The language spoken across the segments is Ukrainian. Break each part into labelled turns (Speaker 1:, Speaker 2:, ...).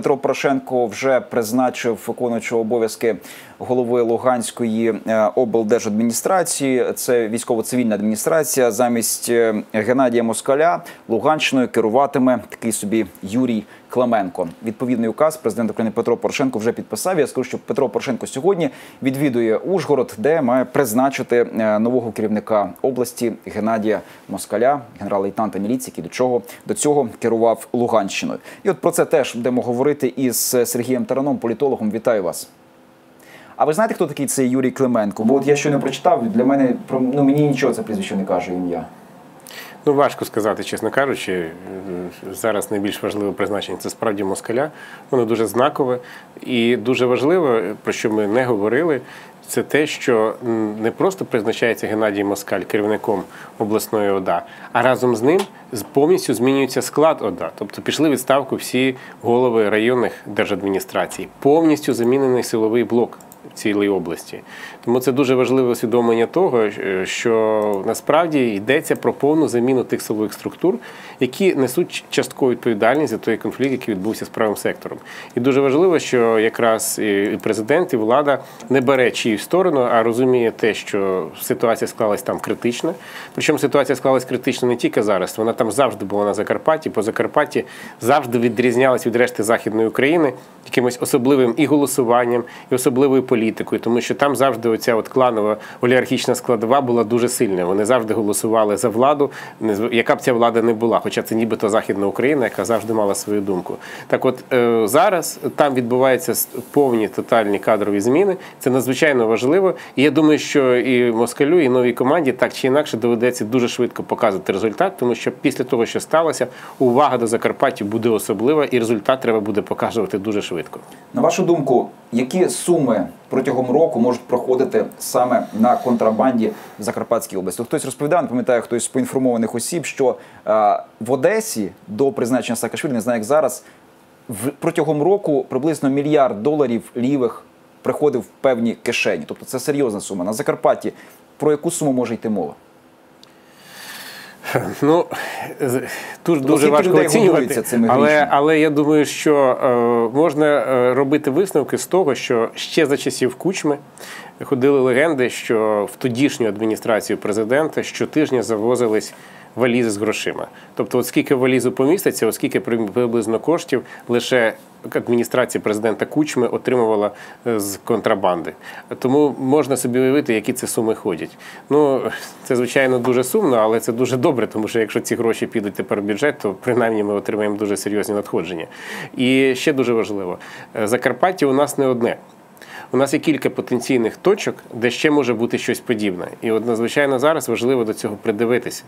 Speaker 1: Петро Порошенко вже призначив виконуючого обов'язки голови Луганської е, облдержадміністрації. Це військово-цивільна адміністрація. Замість е, Геннадія Москаля Луганщиною керуватиме такий собі Юрій Клименко. Відповідний указ президент України Петро Порошенко вже підписав. Я скажу, що Петро Порошенко сьогодні відвідує Ужгород, де має призначити е, нового керівника області Геннадія Москаля, генерал-лейтенанта міліції, який до чого до цього керував Луганщиною. І от про це теж будемо говорити із Сергієм Тараном, політологом. Вітаю вас. А ви знаєте, хто такий цей Юрій Клименко? Бо от я щойно прочитав, для мене ну мені нічого це прізвище не каже ім'я.
Speaker 2: Ну, важко сказати, чесно кажучи. Зараз найбільш важливе призначення це справді москаля. Воно дуже знакове і дуже важливо, про що ми не говорили. Це те, що не просто призначається Геннадій Москаль керівником обласної ОДА, а разом з ним повністю змінюється склад ОДА. Тобто пішли відставку всі голови районних держадміністрацій, повністю замінений силовий блок цілій області. Тому це дуже важливе усвідомлення того, е, що насправді йдеться про повну заміну тих силових структур, які несуть часткову відповідальність за той конфлікт, який відбувся з правим сектором. І дуже важливо, що якраз і президент, і влада не бере чиїсь сторону, а розуміє те, що ситуація склалась там критична. Причому ситуація склалась критично не тільки зараз, вона там завжди була на Закарпатті. По Закарпатті завжди відрізнялась від решти Західної України якимось особливим і голосуванням, і особливою політикою, тому що там завжди оця от кланова олігархічна складова була дуже сильна. Вони завжди голосували за владу, яка б ця влада не була, хоча це нібито Західна Україна, яка завжди мала свою думку. Так, от е, зараз там відбуваються повні тотальні кадрові зміни. Це надзвичайно важливо. І я думаю, що і москалю, і новій команді так чи інакше доведеться дуже швидко показувати результат, тому що після того, що сталося, увага до Закарпаття буде особлива, і результат треба буде показувати дуже швидко.
Speaker 1: На вашу думку, які суми протягом року можуть проходити саме на контрабанді в Закарпатській області? Хтось розповідав, не пам'ятаю, хтось з поінформованих осіб, що е, в Одесі до призначення Саакашвілі, не знаю, як зараз, в протягом року приблизно мільярд доларів лівих приходив в певні кишені. Тобто це серйозна сума. На Закарпатті про яку суму може йти мова?
Speaker 2: Ну тут дуже важко оцінювати, але але я думаю, що е, можна е, робити висновки з того, що ще за часів кучми ходили легенди, що в тодішню адміністрацію президента щотижня завозились валізи з грошима. Тобто, от скільки валізу поміститься, оскільки приблизно коштів лише адміністрація президента Кучми отримувала е, з контрабанди. Тому можна собі уявити, які це суми ходять. Ну це звичайно дуже сумно, але це дуже добре, тому що якщо ці гроші підуть тепер в бюджет, то принаймні ми отримаємо дуже серйозні надходження. І ще дуже важливо: е, Закарпаття у нас не одне у нас є кілька потенційних точок, де ще може бути щось подібне. І от надзвичайно зараз важливо до цього придивитися.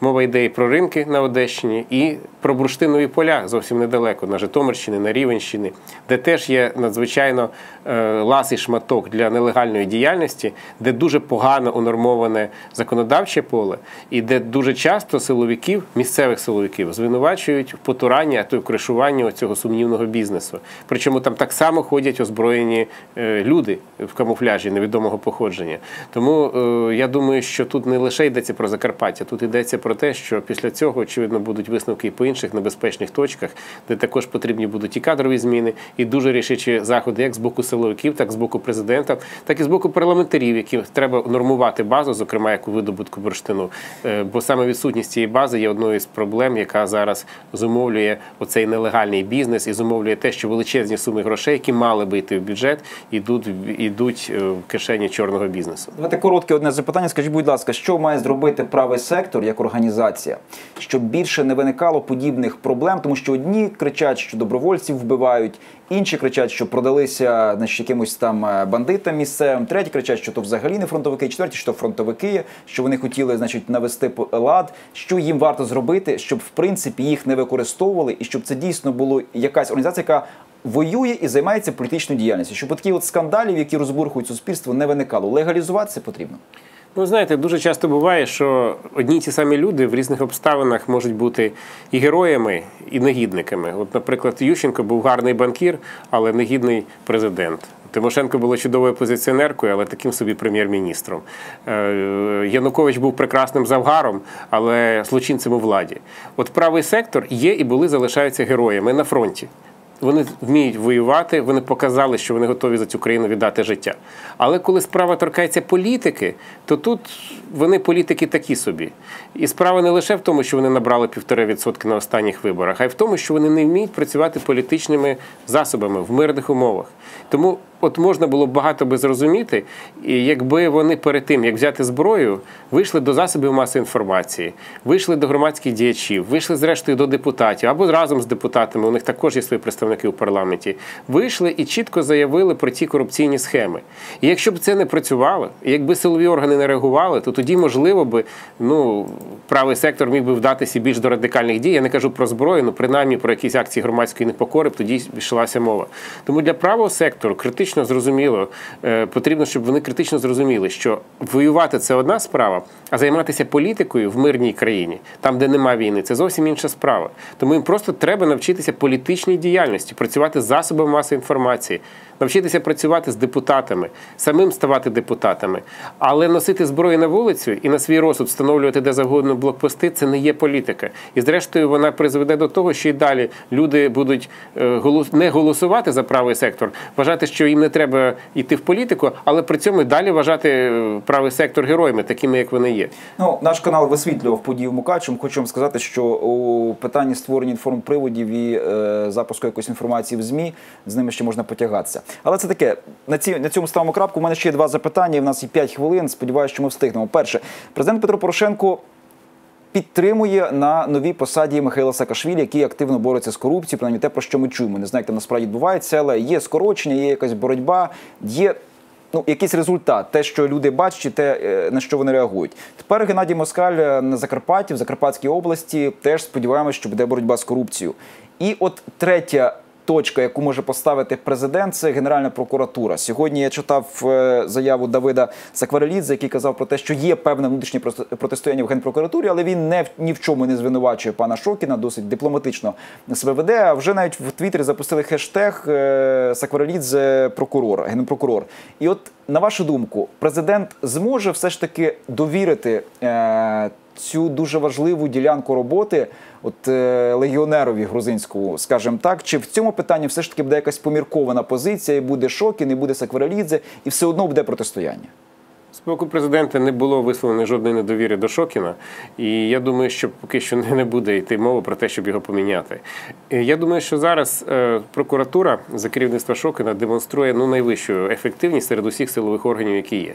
Speaker 2: Мова йде і про ринки на Одещині, і про бурштинові поля зовсім недалеко, на Житомирщині, на Рівенщині, де теж є надзвичайно е, ласий шматок для нелегальної діяльності, де дуже погано унормоване законодавче поле, і де дуже часто силовиків, місцевих силовиків, звинувачують в потуранні, а то й в кришуванні цього сумнівного бізнесу. Причому там так само ходять озброєні. Е, люди в камуфляжі невідомого походження. Тому е, я думаю, що тут не лише йдеться про Закарпаття, тут йдеться про те, що після цього очевидно будуть висновки і по інших небезпечних точках, де також потрібні будуть і кадрові зміни, і дуже рішучі заходи, як з боку силовиків, так і з боку президента, так і з боку парламентарів, які треба нормувати базу, зокрема як у видобутку бурштину. Е, бо саме відсутність цієї бази є одною з проблем, яка зараз зумовлює оцей нелегальний бізнес і зумовлює те, що величезні суми грошей, які мали би йти в бюджет, йдуть йдуть е, в кишені чорного бізнесу.
Speaker 1: Давайте коротке одне запитання. Скажіть, будь ласка, що має зробити правий сектор як організація, щоб більше не виникало подібних проблем, тому що одні кричать, що добровольців вбивають, інші кричать, що продалися значить, якимось там е, бандитам місцевим, треті кричать, що то взагалі не фронтовики, четверті, що фронтовики, що вони хотіли, значить, навести лад. Що їм варто зробити, щоб в принципі їх не використовували, і щоб це дійсно було якась організація, яка воює і займається політичною діяльністю, щоб такі от скандалів, які розбурхують суспільство, не виникало. Легалізувати це потрібно.
Speaker 2: Ну, знаєте, дуже часто буває, що одні й ті самі люди в різних обставинах можуть бути і героями, і негідниками. От, наприклад, Ющенко був гарний банкір, але негідний президент. Тимошенко була чудовою позиціонеркою, але таким собі прем'єр-міністром. Е, Янукович був прекрасним завгаром, але злочинцем у владі. От правий сектор є і були залишаються героями на фронті вони вміють воювати, вони показали, що вони готові за цю країну віддати життя. Але коли справа торкається політики, то тут вони політики такі собі. І справа не лише в тому, що вони набрали півтора відсотки на останніх виборах, а й в тому, що вони не вміють працювати політичними засобами в мирних умовах. Тому от можна було багато би зрозуміти, якби вони перед тим, як взяти зброю, вийшли до засобів масової інформації, вийшли до громадських діячів, вийшли зрештою до депутатів або разом з депутатами. У них також є свої представники у парламенті. Вийшли і чітко заявили про ці корупційні схеми. І якщо б це не працювало, якби силові органи не реагували, то тоді можливо би ну правий сектор міг би вдатися більш до радикальних дій. Я не кажу про зброю, ну принаймні про якісь акції громадської непокори, б тоді йшлася мова. Тому для правого сектору критично зрозуміло, е, потрібно, щоб вони критично зрозуміли, що воювати це одна справа, а займатися політикою в мирній країні, там де немає війни, це зовсім інша справа. Тому їм просто треба навчитися політичній діяльності, працювати з засобами масової інформації навчитися працювати з депутатами, самим ставати депутатами, але носити зброю на вулицю і на свій розсуд встановлювати де завгодно блокпости це не є політика. І зрештою вона призведе до того, що і далі люди будуть е, не голосувати за правий сектор, вважати, що їм не треба йти в політику, але при цьому і далі вважати е, правий сектор героями, такими як вони є.
Speaker 1: Ну наш канал висвітлював подію Мукачем. Хочу вам сказати, що у питанні створення інформприводів і е, запуску якоїсь інформації в змі з ними ще можна потягатися. Але це таке на ці на цьому ставимо крапку. У мене ще є два запитання. і В нас є 5 хвилин. Сподіваюся, що ми встигнемо. Перше, президент Петро Порошенко. Підтримує на новій посаді Михайла Саакашвілі, який активно бореться з корупцією, принаймні те, про що ми чуємо. Не там насправді відбувається, але є скорочення, є якась боротьба, є ну, якийсь результат, те, що люди бачать, те, е, на що вони реагують. Тепер Геннадій Москаль е, на Закарпатті, в Закарпатській області, теж сподіваємося, що буде боротьба з корупцією. І от третя точка, яку може поставити президент, це Генеральна прокуратура. Сьогодні я читав е, заяву Давида Сакварелідзе, який казав про те, що є певне внутрішнє протистояння в генпрокуратурі, але він не ні в чому не звинувачує пана Шокіна, досить дипломатично себе веде. А вже навіть в Твіттері запустили хештег е, Сакварелідзе прокурор, генпрокурор. І от на вашу думку, президент зможе все ж таки довірити е, цю дуже важливу ділянку роботи от е, легіонерові грузинському, скажімо так, чи в цьому питанні все ж таки буде якась поміркована позиція, і буде Шокін, і буде Сакваралідзе, і все одно буде протистояння?
Speaker 2: З боку президента не було висловлено жодної недовіри до Шокіна, і я думаю, що поки що не буде йти мова про те, щоб його поміняти. Я думаю, що зараз е, прокуратура за керівництва Шокіна демонструє ну найвищу ефективність серед усіх силових органів, які є.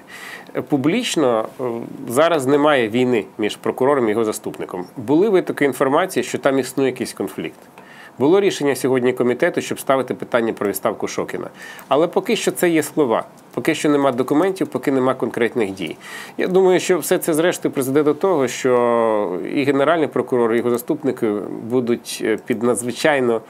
Speaker 2: Публічно е, зараз немає війни між прокурором і його заступником. Були витоки інформації, що там існує якийсь конфлікт. Було рішення сьогодні комітету, щоб ставити питання про відставку Шокіна. Але поки що це є слова. Поки що нема документів, поки нема конкретних дій. Я думаю, що все це зрештою призведе до того, що і генеральний прокурор, і його заступники будуть е, під надзвичайно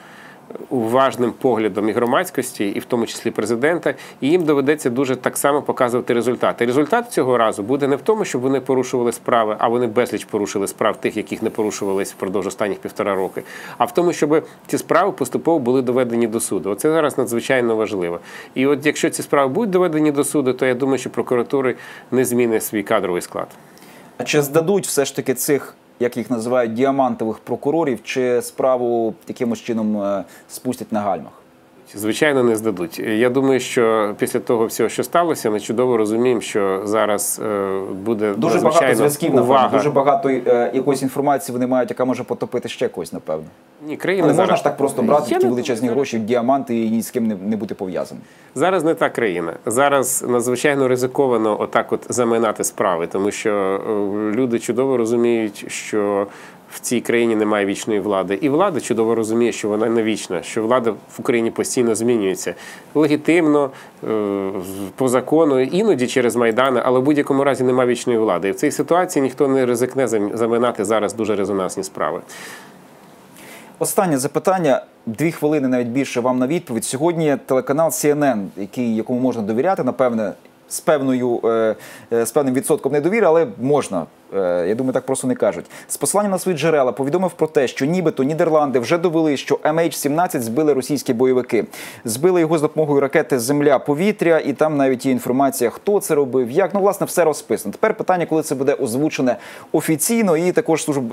Speaker 2: уважним поглядом і громадськості, і в тому числі президента, і їм доведеться дуже так само показувати результати. Результат цього разу буде не в тому, щоб вони порушували справи, а вони безліч порушили справ тих, яких не порушувались впродовж останніх півтора роки, а в тому, щоб ці справи поступово були доведені до суду. Оце зараз надзвичайно важливо. І от якщо ці справи будуть доведені до суду, то я думаю, що прокуратури не змінить свій кадровий склад.
Speaker 1: А чи здадуть все ж таки цих як їх називають, діамантових прокурорів, чи справу якимось чином е, спустять на гальмах?
Speaker 2: Звичайно, не здадуть. Я думаю, що після того всього, що сталося, ми чудово розуміємо, що зараз е, буде
Speaker 1: дуже багато зв'язків. Напевно, дуже багато е, якоїсь інформації вони мають, яка може потопити ще когось, напевно.
Speaker 2: Ні, країна не
Speaker 1: зараз... можна ж так просто брати ті величезні гроші, діаманти і ні з ким не, не бути пов'язаним.
Speaker 2: Зараз не та країна. Зараз надзвичайно ризиковано отак, от заминати справи, тому що е, люди чудово розуміють, що в цій країні немає вічної влади. І влада чудово розуміє, що вона не вічна, що влада в Україні постійно змінюється легітимно, е, по закону, іноді через Майдани, але в будь-якому разі немає вічної влади. І в цій ситуації ніхто не ризикне заминати зараз дуже резонансні справи.
Speaker 1: Останнє запитання, дві хвилини, навіть більше вам на відповідь. Сьогодні телеканал CNN, який якому можна довіряти, напевне, з певною е, е, з певним відсотком недовіри, але можна. Е, я думаю, так просто не кажуть. З послання на свої джерела повідомив про те, що нібито Нідерланди вже довели, що MH17 збили російські бойовики, збили його з допомогою ракети Земля-повітря, і там навіть є інформація, хто це робив, як ну власне все розписано. Тепер питання, коли це буде озвучене офіційно, і також служб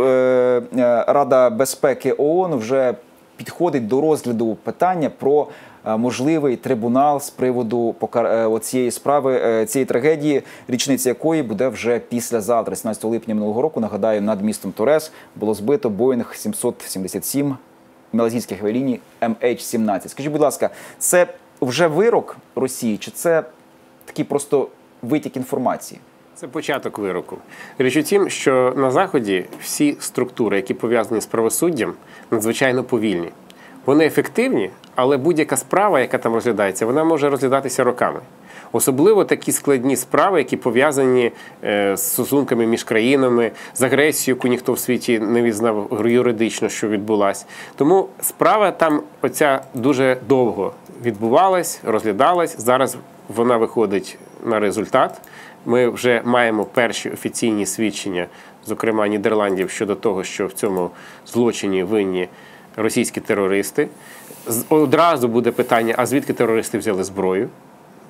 Speaker 1: Рада безпеки ООН вже підходить до розгляду питання про можливий трибунал з приводу покар... цієї справи цієї трагедії, річниця якої буде вже післязавтра, 17 липня минулого року. Нагадаю, над містом Торес було збито Боїнг 777 малазійських авіаліній MH17. Скажіть, будь ласка, це вже вирок Росії, чи це такий просто витік інформації?
Speaker 2: Це початок вироку. Річ у тім, що на заході всі структури, які пов'язані з правосуддям, надзвичайно повільні. Вони ефективні, але будь-яка справа, яка там розглядається, вона може розглядатися роками. Особливо такі складні справи, які пов'язані е, з стосунками між країнами, з агресією, яку ніхто в світі не визнав юридично, що відбулась. Тому справа там оця дуже довго відбувалась, розглядалась. Зараз вона виходить на результат. Ми вже маємо перші офіційні свідчення, зокрема Нідерландів, щодо того, що в цьому злочині винні російські терористи. Одразу буде питання: а звідки терористи взяли зброю?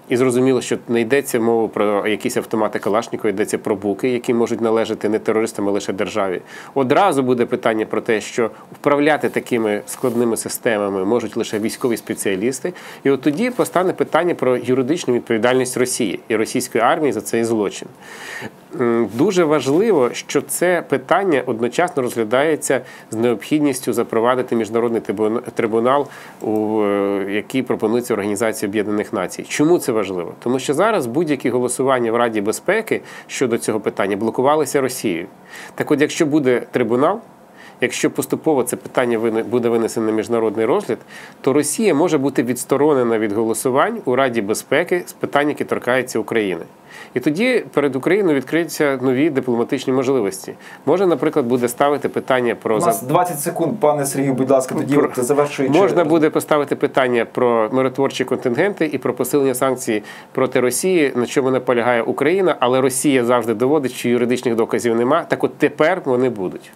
Speaker 2: І зрозуміло, що не йдеться мова про якісь автомати Калашникова, йдеться про буки, які можуть належати не терористам, а лише державі. Одразу буде питання про те, що вправляти такими складними системами можуть лише військові спеціалісти. І от тоді постане питання про юридичну відповідальність Росії і російської армії за цей злочин. Дуже важливо, що це питання одночасно розглядається з необхідністю запровадити міжнародний трибунал, у який пропонується Організація Об'єднаних Націй. Чому це важливо? Тому що зараз будь-які голосування в Раді безпеки щодо цього питання блокувалися Росією. Так, от, якщо буде трибунал. Якщо поступово це питання буде винесено на міжнародний розгляд, то Росія може бути відсторонена від голосувань у Раді безпеки з питань, які торкаються України. І тоді перед Україною відкриються нові дипломатичні можливості. Може, наприклад, буде ставити питання про
Speaker 1: У нас 20 секунд, пане Сергію. Будь ласка, тоді про... завершуючи.
Speaker 2: можна буде поставити питання про миротворчі контингенти і про посилення санкцій проти Росії, на чому наполягає Україна, але Росія завжди доводить, що юридичних доказів нема. Так, от тепер вони будуть.